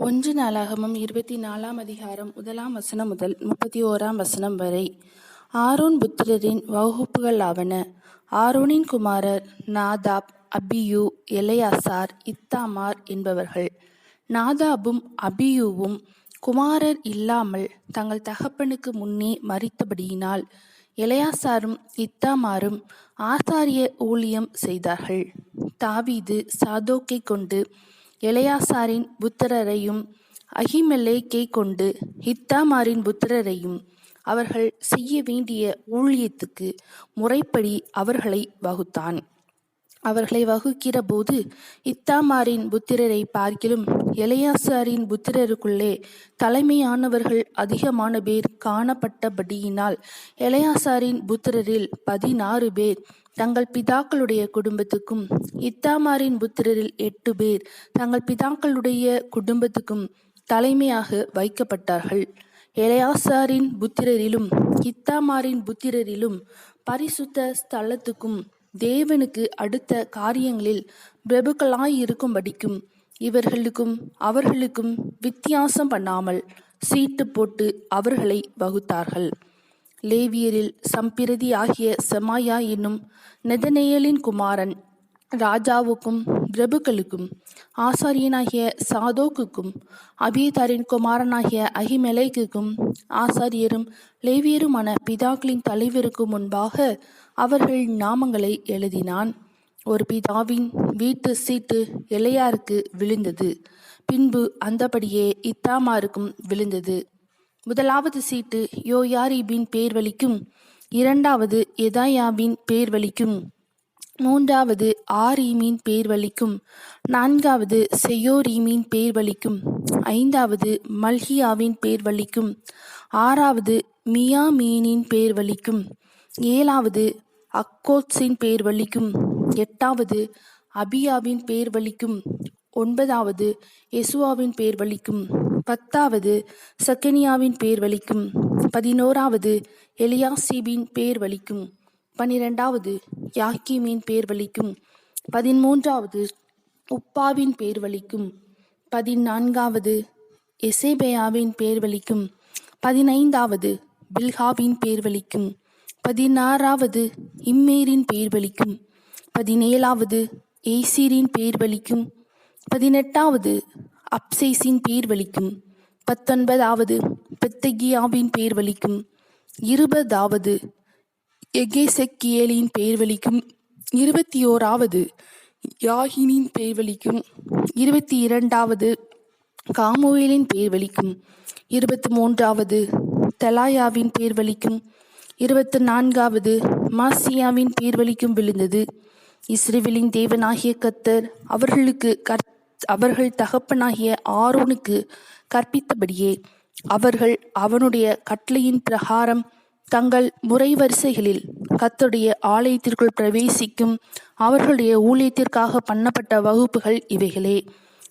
ஒன்று நாளாகமம் இருபத்தி நாலாம் அதிகாரம் முதலாம் வசனம் முதல் முப்பத்தி ஓராம் வசனம் வரை. ஆரோன் புத்திரரின் வகுப்புகள் ஆவன. ஆரோனின் குமாரர் நாதாப் அபியூ எலையாசார் இத்தாமார் என்பவர்கள். நாதாபும் அபியூவும் குமாரர் இல்லாமல் தங்கள் தகப்பனுக்கு முன்னே மறித்தபடியினால் எலையாசாரும் இத்தாமாரும் ஆசாரிய ஊழியம் செய்தார்கள். தாவீது சாதோக்கை கொண்டு எலையாசாரின் புத்திரரையும் அகிமெலேக்கை கொண்டு இத்தாமாரின் புத்திரரையும் அவர்கள் செய்ய வேண்டிய ஊழியத்துக்கு முறைப்படி அவர்களை வகுத்தான். அவர்களை வகுக்கிற போது இத்தாமாரின் புத்திரரை பார்க்கிலும் எலையாசாரின் புத்திரருக்குள்ளே தலைமையானவர்கள் அதிகமான பேர் காணப்பட்டபடியினால் எலையாசாரின் புத்திரரில் பதினாறு பேர் தங்கள் பிதாக்களுடைய குடும்பத்துக்கும் இத்தாமாரின் புத்திரரில் எட்டு பேர் தங்கள் பிதாக்களுடைய குடும்பத்துக்கும் தலைமையாக வைக்கப்பட்டார்கள். எலையாசாரின் புத்திரரிலும் இத்தாமாரின் புத்திரரிலும் பரிசுத்த ஸ்தலத்துக்கும் தேவனுக்கு அடுத்த காரியங்களில் பிரபுக்களாயிருக்கும்படிக்கும் இவர்களுக்கும் அவர்களுக்கும் வித்தியாசம் பண்ணாமல் சீட்டு போட்டு அவர்களை வகுத்தார்கள். லேவியரில் சம்பிரதி ஆகிய செமாயா என்னும் நெதனேயலின் குமாரன் ராஜாவுக்கும் பிரபுக்களுக்கும் ஆசாரியனாகிய சாதோக்குக்கும் அபியதாரின் குமாரனாகிய அகிமெலைக்குக்கும் ஆசாரியரும் லேவியருமான பிதாக்களின் தலைவருக்கு முன்பாக அவர்கள் நாமங்களை எழுதினான். ஒரு பிதாவின் வீட்டு சீட்டு இளையாருக்கு விழுந்தது. பின்பு அந்தபடியே இத்தாமாருக்கும் விழுந்தது. முதலாவது சீட்டு யோயாரிபின் பேர் வலிக்கும் இரண்டாவது எதாயாவின் பேர் வலிக்கும் மூன்றாவது ஆரீமின் பேர் வலிக்கும் நான்காவது செய்யோரீமின் பேர் வலிக்கும் ஐந்தாவது மல்கியாவின் பேர் வலிக்கும் ஆறாவது மியாமீனின் பேர் வலிக்கும் ஏழாவது அக்கோத்ஸின் பேர் வலிக்கும் எட்டாவது அபியாவின் பேர் வலிக்கும் ஒன்பதாவது எசுவாவின் பேர் வலிக்கும் பத்தாவது சக்கனியாவின் பேர் வலிக்கும். பதினோராவது எலியாசீபின் பேர் வலிக்கும். பனிரெண்டாவது யாக்கீமின் பேர் வலிக்கும். பதிமூன்றாவது உப்பாவின் பேர் வலிக்கும். பதினான்காவது எசேபேயாவின் பேர் வலிக்கும். பதினைந்தாவது பில்ஹாவின் பேர் வலிக்கும். பதினாறாவது இம்மேரின் பேர் வலிக்கும். பதினேழாவது ஏசீரின் பேர் வலிக்கும். பதினெட்டாவது அப்சைஸின் பேர் வலிக்கும். பத்தொன்பதாவது பெத்தகியாவின் பேர் வலிக்கும். இருபதாவது எகேசெக்கியேலின் பெயர் வலிக்கும். இருபத்தி ஓராவது யாகினின் பெயர் வலிக்கும். இருபத்தி இரண்டாவது காமுவேலின் பெயர் வலிக்கும். இருபத்தி மூன்றாவது தலாயாவின் பேர் வலிக்கும். இருபத்தி நான்காவது மாசியாவின் பேர் வலிக்கும் விழுந்தது. இஸ்ரேவேலின் தேவனாகிய கத்தர் அவர்களுக்கு கற் அவர்கள் தகப்பனாகிய ஆரோனுக்கு கற்பித்தபடியே அவர்கள் அவனுடைய கட்டளையின் பிரகாரம் தங்கள் முறை வரிசைகளில் கத்துடைய ஆலயத்திற்குள் பிரவேசிக்கும் அவர்களுடைய ஊழியத்திற்காக பண்ணப்பட்ட வகுப்புகள் இவைகளே.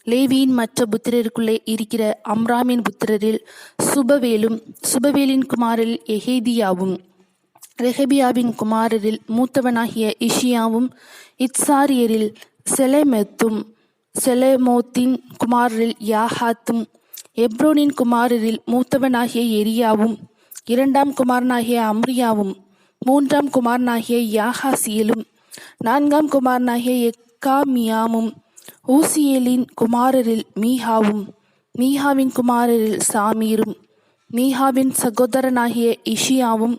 லேவியின் மற்ற புத்திரருக்குள்ளே இருக்கிற அம்ராமின் புத்திரரில் சுபவேலும் சுபவேலின் குமாரில் எஹேதியாவும் ரெஹபியாவின் குமாரரில் மூத்தவனாகிய இஷியாவும் இட்சாரியரில் செலமெத்தும் செலேமோத்தின் குமாரரில் யாஹாத்தும் எப்ரோனின் குமாரரில் மூத்தவனாகிய எரியாவும் இரண்டாம் குமாரனாகிய அம்ரியாவும் மூன்றாம் குமாரனாகிய யாஹாசியலும் நான்காம் குமாரனாகிய எக்காமியாமும் ஊசியலின் குமாரரில் மீஹாவும் மீஹாவின் குமாரரில் சாமீரும் மீஹாவின் சகோதரனாகிய இஷியாவும்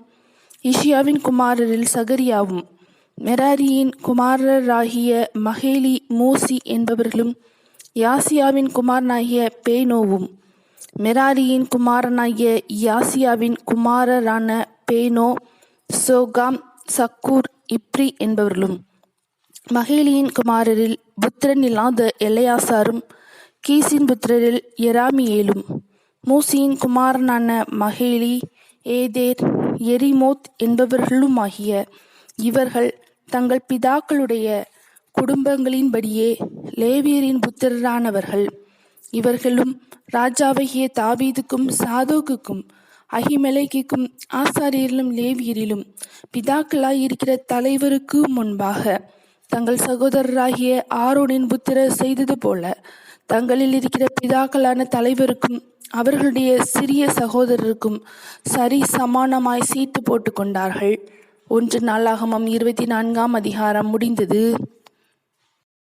இஷியாவின் குமாரரில் சகரியாவும். மெராரியின் குமாரராகிய மகேலி மூசி என்பவர்களும் யாசியாவின் குமாரனாகிய பேனோவும் மெராரியின் குமாரனாகிய யாசியாவின் குமாரரான பேனோ சோகாம் சக்கூர் இப்ரி என்பவர்களும் மகேலியின் குமாரரில் புத்திரன் இல்லாத எல்லையாசாரும் கீசின் புத்திரரில் எராமியேலும் மூசியின் குமாரனான மகேலி ஏதேர் எரிமோத் என்பவர்களுமாகிய இவர்கள் தங்கள் பிதாக்களுடைய குடும்பங்களின்படியே லேவியரின் புத்திரரானவர்கள். இவர்களும் ராஜாவாகிய தாவீதுக்கும் சாதோக்குக்கும் அகிமலைக்கும் ஆசாரியரிலும் லேவியரிலும் பிதாக்களாயிருக்கிற தலைவருக்கு முன்பாக தங்கள் சகோதரராகிய ஆரோனின் புத்திர செய்தது போல தங்களில் இருக்கிற பிதாக்களான தலைவருக்கும் அவர்களுடைய சிறிய சகோதரருக்கும் சரி சமானமாய் சீட்டு போட்டு கொண்டார்கள் ஒன்று நாளாகமம் இருபத்தி நான்காம் அதிகாரம் முடிந்தது.